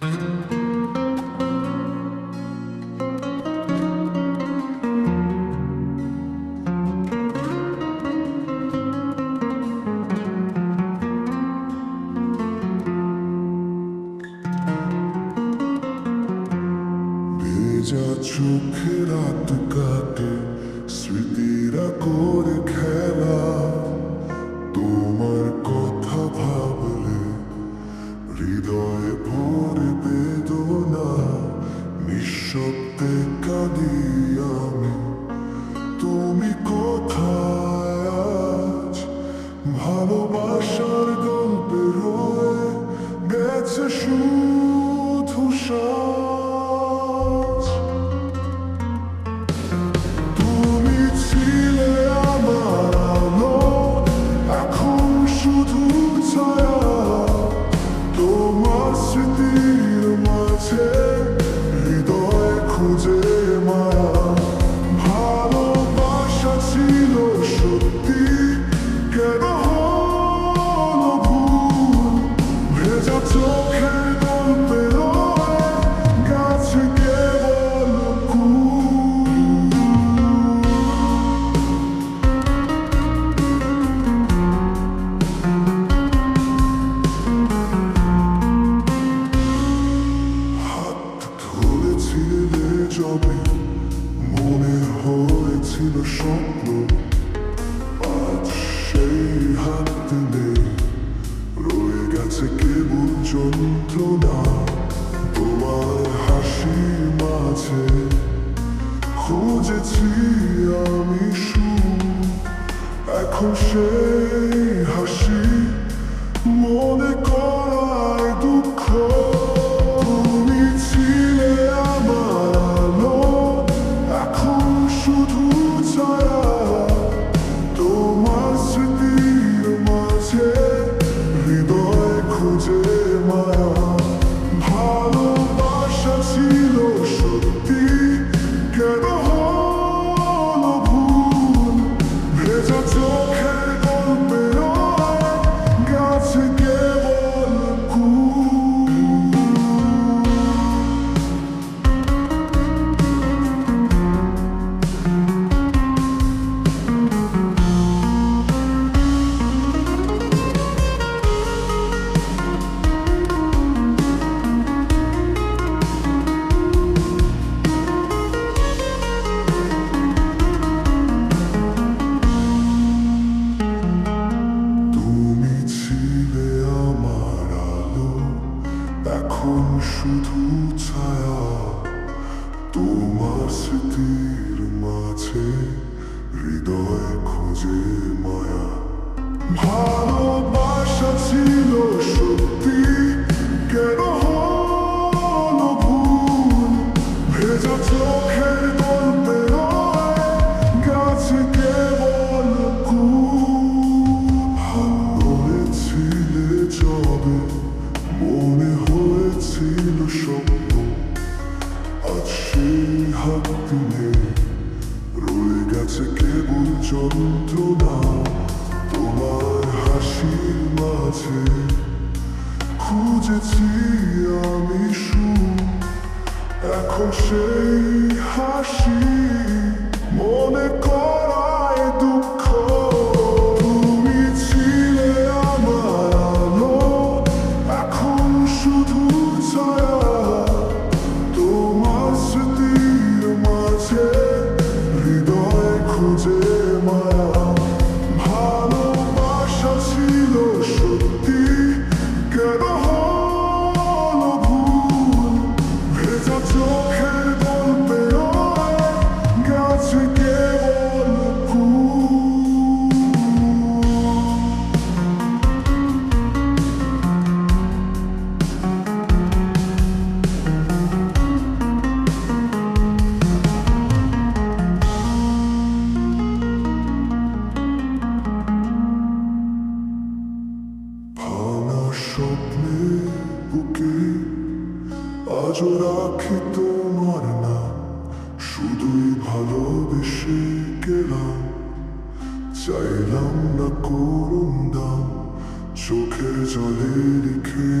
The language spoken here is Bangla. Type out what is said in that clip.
ভেজা চোখে রাত কাটে স্মৃতিরা করে খেলা তোমার কথা ভাবলে হৃদয়ে ভরে নিঃশব্দে কাঁদি আমি সত্যি কেন হলো ভুল ভেজা চোখে গল্পে গেছে কেবল হাত ধরেছিলে যবে মনে হয়েছিল স্বপ্ন হাত নেই রয়ে গেছে কেবল যন্ত্রণা। তোমার হাসি মাঝে খুঁজেছি আমি সুর এখন সেই হাসি মনে করায় দুঃখ। তুমি ছিলে আমার এখন শুধু ছায়া। তোমার স্মৃতির মাঝে হৃদয় খোঁজে মায়া। ভালোবাসা ছিল সেই হাত রয়ে গেছে কেবল যন্ত্রণা, তোমার হাসির মাঝে। খুঁজেছি আমি সুর এখন সেই হাসি আজও রাখি তোমার নাম শুধুই ভালোবেসে গেলাম। চাইলাম না করুন দাম চোখের জলে রেখে